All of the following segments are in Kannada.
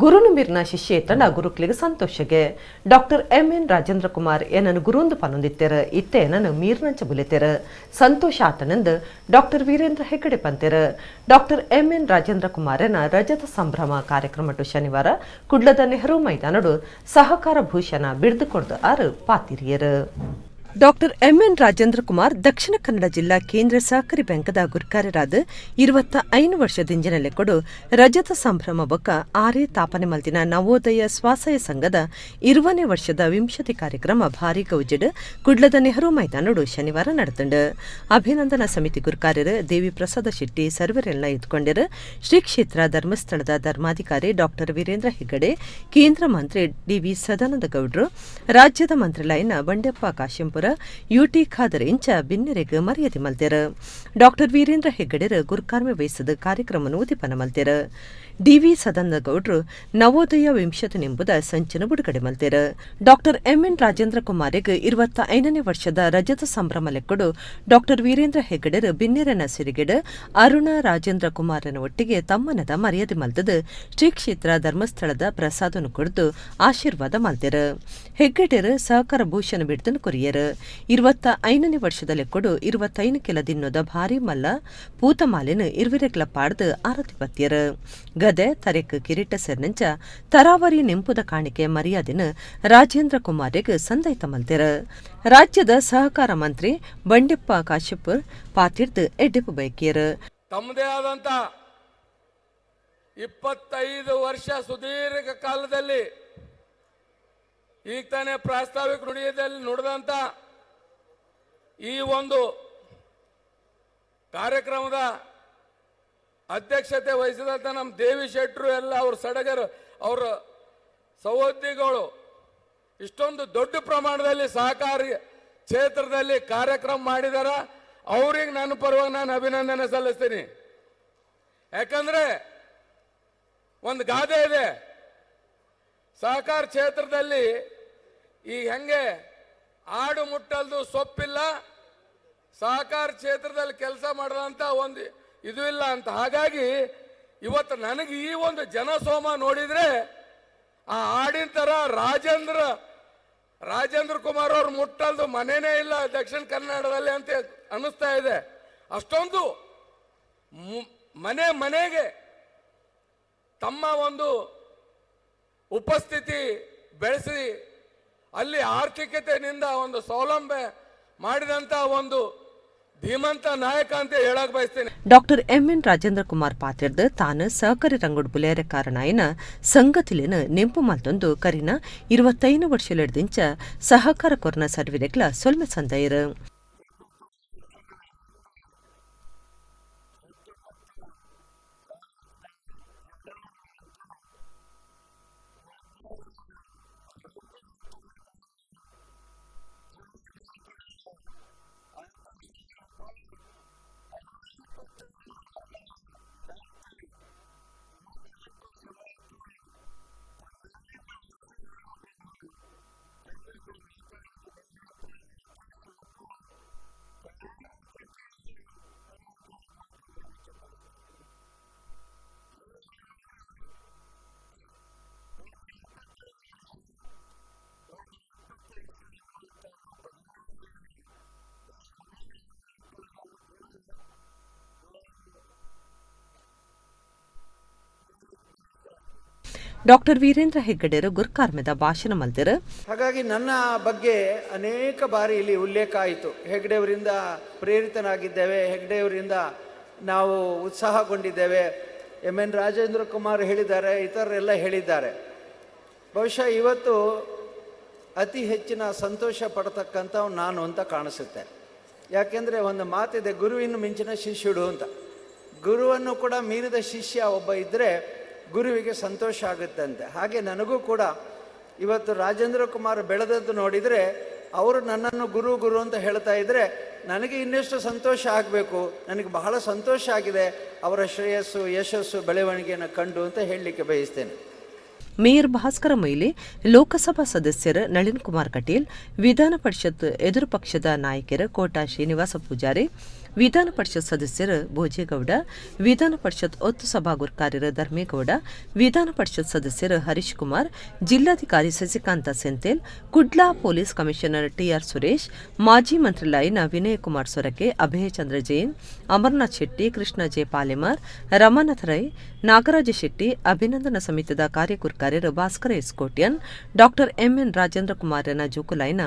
ಗುರುನು ಮಿರ್ನ ಶಿಷ್ಯ ತಂಡ ಗುರುಕ್ಲಿಗೆ ಸಂತೋಷಗೆ. Doctor M N Rajendra Kumar ಏನನ್ನು ಗುರುಂದು ಪನೊಂದಿತ್ತೆರ, ಇತ್ತೆ ಏನನ್ನು ಮೀರ್ನಂಚ ಬುಲೆತೆರ. ಸಂತೋಷ ಆತನಂದ ಡಾಕ್ಟರ್ ವೀರೇಂದ್ರ ಹೆಗ್ಗಡೆ ಪಂತೆರ. ಡಾಕ್ಟರ್ ಎಂ ಎನ್ ರಾಜೇಂದ್ರ ಕುಮಾರನ ರಜತ ಸಂಭ್ರಮ ಕಾರ್ಯಕ್ರಮಟು ಶನಿವಾರ ಕುಡ್ಲದ ನೆಹರು ಮೈದಾನಡು ಸಹಕಾರ ಭೂಷಣ ಬಿಡ್ದುಕೊಡ್ದು ಆರು ಪಾತಿರಿಯರು. Doctor M N Rajendra Kumar Dakshina Kannada ಜಿಲ್ಲಾ ಕೇಂದ್ರ ಸಹಕಾರಿ ಬ್ಯಾಂಕದ ಗುರ್ಕಾರರಾದ ಇರುವತ್ತ ಐನು ವರ್ಷದಿಂಜಿನಲ್ಲೇ ಕೊಡು ರಜತ ಸಂಭ್ರಮ ಬೊಕ್ಕ ಆರೇ ತಾಪನೆ ಮಲ್ತಿನ ನವೋದಯ ಸ್ವಾಸಯ ಸಂಘದ ಇರುವನೇ ವರ್ಷದ ವಿಂಶತಿ ಕಾರ್ಯಕ್ರಮ ಭಾರಿ ಗೌಜಡ್ ಕುಡ್ಲದ ನೆಹರು ಮೈದಾನಡು ಶನಿವಾರ ನಡೆದಂಡ ಅಭಿನಂದನಾ ಸಮಿತಿ ಗುರುಕಾರ್ಯರ ದೇವಿ ಪ್ರಸಾದ ಶೆಟ್ಟಿ ಸರ್ವರೆಲ್ಲ ಇದ್ಕೊಂಡಿರು ಶ್ರೀ ಕ್ಷೇತ್ರ ಧರ್ಮಸ್ಥಳದ ಧರ್ಮಾಧಿಕಾರಿ ಡಾಕ್ಟರ್ ವೀರೇಂದ್ರ ಹೆಗ್ಗಡೆ, ಕೇಂದ್ರ ಮಂತ್ರಿ ಡಿವಿ ಸದಾನಂದ ಗೌಡ್ರು, ರಾಜ್ಯದ ಮಂತ್ರಾಲಯನ ಬಂಡೆಪ್ಪ ಕಾಶೆಂಪುರ ಯುಟಿ ಖಾದರ್ ಇಂಚ ಬಿನ್ನೆರೆಗ್ ಮರ್ಯಾದೆ ಮಲ್ತೆರ. ಡಾಕ್ಟರ್ ವೀರೇಂದ್ರ ಹೆಗ್ಗಡೆರ ಗುರುಕಾರ್ಮೆ ವಹಿಸದ ಕಾರ್ಯಕ್ರಮವನ್ನು ಉದಿಪನ ಮಲ್ತೆರ. ಡಿವಿ ಸದಾನಂದಗೌಡರು ನವೋದಯ ವಿಂಶತನೆಂಬುದ ಸಂಚನ ಬಿಡುಗಡೆ ಮಲ್ತೆರ ಡಾಕ್ಟರ್ ಎಂಎನ್ ರಾಜೇಂದ್ರ ಕುಮಾರಿಗೆ ಇರುವತ್ತ ಐದನೇ ವರ್ಷದ ರಜತ ಸಂಭ್ರಮ ಲೆಕ್ಕಡು ಡಾಕ್ಟರ್ ವೀರೇಂದ್ರ ಹೆಗ್ಗಡೆರ್ ಬಿನ್ನೆರನ ಸಿರಿಗಿಡ ಅರುಣ ರಾಜೇಂದ್ರ ಕುಮಾರನ ಒಟ್ಟಿಗೆ ತಮ್ಮನದ ಮರ್ಯಾದೆ ಮಲ್ತದ ಶ್ರೀ ಕ್ಷೇತ್ರ ಧರ್ಮಸ್ಥಳದ ಪ್ರಸಾದನು ಕುಡಿದು ಆಶೀರ್ವಾದ ಮಲ್ತೆರ ಹೆಗ್ಗಡೆರ ಸಹಕಾರ ಭೂಷಣ ಬಿಡ್ದನ್ ಕೊರಿಯರ್. ಇರುವತ್ತ ಐದನೇ ವರ್ಷದ ಲೆಕ್ಕಡು ಇರುವತ್ತೈನು ಕೆಲ ದಿನ್ನದ ಭಾರಿ ಮಲ್ಲ ಪೂತಮಾಲೆನ ಇರುವಿರೆಗ್ಲ ಪಾಡ್ದು ಆರತಿ ಗದೆ ತರೆಕ್ ಕಿರೀಟ ಸೇರ್ನಂಚ ತರಾವರಿ ನೆಂಪುದ ಕಾಣಿಕೆ ಮರ್ಯಾದೆನ ರಾಜೇಂದ್ರ ಕುಮಾರಿಗೆ ಸಂದೈತ ಮಲ್ತೆರ. ರಾಜ್ಯದ ಸಹಕಾರ ಮಂತ್ರಿ ಬಂಡೆಪ್ಪ ಕಾಶ್ಯಪುರ್ ಪಾತಿರ್ದ ಎಡ್ಡೆಪು ಬೈಕಿಯರ್. ತಮ್ಮದೇ ಆದಂತ ಇಪ್ಪತ್ತೈದು ವರ್ಷ ಸುದೀರ್ಘ ಕಾಲದಲ್ಲಿ ಈಗ ತಾನೇ ಪ್ರಾಸ್ತಾವಿಕ ನುಡಿಯದಲ್ಲಿ ನುಡಿದಂತ ಈ ಒಂದು ಕಾರ್ಯಕ್ರಮದ ಅಧ್ಯಕ್ಷತೆ ವಹಿಸಿದಂಥ ನಮ್ಮ ದೇವಿ ಶೆಟ್ರು ಎಲ್ಲ, ಅವ್ರ ಸಡಗರು, ಅವರ ಸಹೋದ್ಯೋಗಿಗಳು ಇಷ್ಟೊಂದು ದೊಡ್ಡ ಪ್ರಮಾಣದಲ್ಲಿ ಸಹಕಾರಿ ಕ್ಷೇತ್ರದಲ್ಲಿ ಕಾರ್ಯಕ್ರಮ ಮಾಡಿದಾರ. ಅವ್ರಿಗೆ ನನ್ನ ಪರವಾಗಿ ನಾನು ಅಭಿನಂದನೆ ಸಲ್ಲಿಸ್ತೀನಿ. ಯಾಕಂದ್ರೆ ಒಂದು ಗಾದೆ ಇದೆ. ಸಹಕಾರ ಕ್ಷೇತ್ರದಲ್ಲಿ ಈ ಹೆಂಗೆ ಆಡು ಮುಟ್ಟಲ್ದು ಸೊಪ್ಪಿಲ್ಲ, ಸಹಕಾರ ಕ್ಷೇತ್ರದಲ್ಲಿ ಕೆಲಸ ಮಾಡದಂತ ಒಂದು ಇದು ಇಲ್ಲ ಅಂತ. ಹಾಗಾಗಿ ಇವತ್ತು ನನಗೆ ಈ ಒಂದು ಜನಸೋಮ ನೋಡಿದ್ರೆ ಆ ಹಾಡಿನ ತರ ರಾಜೇಂದ್ರ ರಾಜೇಂದ್ರ ಕುಮಾರ್ ಅವ್ರು ಮುಟ್ಟಲ್ದು ಮನೆನೇ ಇಲ್ಲ ದಕ್ಷಿಣ ಕನ್ನಡದಲ್ಲಿ ಅಂತ ಅನ್ನಿಸ್ತಾ ಇದೆ. ಅಷ್ಟೊಂದು ಮನೆ ಮನೆಗೆ ತಮ್ಮ ಒಂದು ಉಪಸ್ಥಿತಿ ಬೆಳೆಸಿ ಅಲ್ಲಿ ಆರ್ಥಿಕತೆಯಿಂದ ಒಂದು ಸೌಲಭ್ಯ ಮಾಡಿದಂಥ ಒಂದು ಧೀಮಂತ ನಾಯಕ ಅಂತ ಹೇಳಕ್ ಬಯಸ್ತೇನೆ. Doctor M N Rajendra Kumar ಪಾತ್ರದ ತಾನು ಸಹಕಾರಿ ರಂಗೋಡ್ ಬುಲೆಯರ ಕಾರಣಾಯನ ಸಂಗತಿಲಿನ ನೆಂಪು ಮಲ್ತೊಂದು ಕರಿನ ಇರುವತ್ತೈನು ವರ್ಷಲೆಡ್ದಿಂಚ ಸಹಕಾರ ಕೊರ್ನ ಸರ್ವಿರೆಗ್ಲ ಸೊಲ್ಮೆ ಸಂದೈರು ಡಾಕ್ಟರ್ ವೀರೇಂದ್ರ ಹೆಗ್ಗಡೆರು ಗುರ್ಕಾರ್ಮೆದ ಭಾಷಣ ಮಲ್ದಿರ. ಹಾಗಾಗಿ ನನ್ನ ಬಗ್ಗೆ ಅನೇಕ ಬಾರಿ ಇಲ್ಲಿ ಉಲ್ಲೇಖ ಆಯಿತು. ಹೆಗ್ಡೆಯವರಿಂದ ಪ್ರೇರಿತನಾಗಿದ್ದೇವೆ. ಹೆಗ್ಡೆಯವರಿಂದ ನಾವು ಉತ್ಸಾಹಗೊಂಡಿದ್ದೇವೆ. ಎಂ ಎನ್ ರಾಜೇಂದ್ರ ಕುಮಾರ್ ಹೇಳಿದ್ದಾರೆ, ಇತರರೆಲ್ಲ ಹೇಳಿದ್ದಾರೆ. ಬಹುಶಃ ಇವತ್ತು ಅತಿ ಹೆಚ್ಚಿನ ಸಂತೋಷ ಪಡ್ತಕ್ಕಂಥವ್ ನಾನು ಅಂತ ಕಾಣಿಸುತ್ತೆ. ಯಾಕೆಂದರೆ ಒಂದು ಮಾತಿದೆ, ಗುರುವಿನ ಮಿಂಚಿನ ಶಿಷ್ಯುಡು ಅಂತ. ಗುರುವನ್ನು ಕೂಡ ಮೀರಿದ ಶಿಷ್ಯ ಒಬ್ಬ ಇದ್ದರೆ ಗುರುವಿಗೆ ಸಂತೋಷ ಆಗುತ್ತಂತೆ. ಹಾಗೆ ನನಗೂ ಕೂಡ ಇವತ್ತು ರಾಜೇಂದ್ರ ಕುಮಾರ್ ಬೆಳೆದದ್ದು ನೋಡಿದರೆ ಅವರು ನನ್ನನ್ನು ಗುರು ಗುರು ಅಂತ ಹೇಳ್ತಾ ಇದ್ದರೆ ನನಗೆ ಇನ್ನೆಷ್ಟು ಸಂತೋಷ ಆಗಬೇಕು, ನನಗೆ ಬಹಳ ಸಂತೋಷ ಆಗಿದೆ, ಅವರ ಶ್ರೇಯಸ್ಸು, ಯಶಸ್ಸು, ಬೆಳವಣಿಗೆಯನ್ನು ಕಂಡು ಅಂತ ಹೇಳಲಿಕ್ಕೆ ಬಯಸ್ತೇನೆ. ಮೇಯರ್ ಭಾಸ್ಕರ ಮೈಲಿ ಲೋಕಸಭಾ ಸದಸ್ಯರ ನಳಿನ್ ಕುಮಾರ್ ಕಟೀಲ್, ವಿಧಾನ ಪರಿಷತ್ ಎದುರು ಪಕ್ಷದ ನಾಯಕರ ಕೋಟಾ ಶ್ರೀನಿವಾಸ ಪೂಜಾರಿ ವಿಧಾನ ಪರಿಷತ್ ಸದಸ್ಯರು ಭೋಜೇಗೌಡ, ವಿಧಾನ ಪರಿಷತ್ ಒತ್ತು ಸಭಾಗುರು ಕಾರ್ಯರ ಧರ್ಮೇಗೌಡ, ವಿಧಾನ ಪರಿಷತ್ ಸದಸ್ಯರು ಹರೀಶ್ ಕುಮಾರ್ ಜಿಲ್ಲಾಧಿಕಾರಿ Sasikanth Senthil, Kudla police commissioner TR Suresh, ಮಾಜಿ ಮಂತ್ರಿಲಾಯಿನ ವಿನಯ್ ಕುಮಾರ್ ಸೊರಕೆ ಅಭಯ ಚಂದ್ರ ಜೈನ್, ಅಮರ್ನಾಥ್ ಶೆಟ್ಟಿ, ಕೃಷ್ಣ ಜೆ. ಪಾಲೆಮಾರ್, ರಮಾನಾಥ ರೈ, ನಾಗರಾಜ ಶೆಟ್ಟಿ, ಅಭಿನಂದನ ಸಮಿತಿದ ಕಾರ್ಯಕುರು ಕಾರ್ಯರು Bhaskar S Kotian doctor MN Rajendra ಕುಮಾರನ ಜೋಕುಲಾಯ್ನ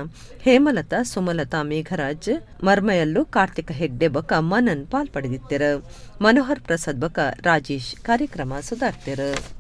ಹೇಮಲತಾ, ಸುಮಲತಾ ಮೇಘರಾಜ್, ಮರ್ಮಯಲ್ಲು, ಕಾರ್ತಿಕ ಹೆಗ್ಡೆ ಬಕ ಮನನ್ ಪಾಲ್ಪಡೆದಿತ್ತೆರು. ಮನೋಹರ್ ಪ್ರಸಾದ್ ಬಕ ರಾಜೇಶ್ ಕಾರ್ಯಕ್ರಮ ಸುಧಾರ್ತೆರು.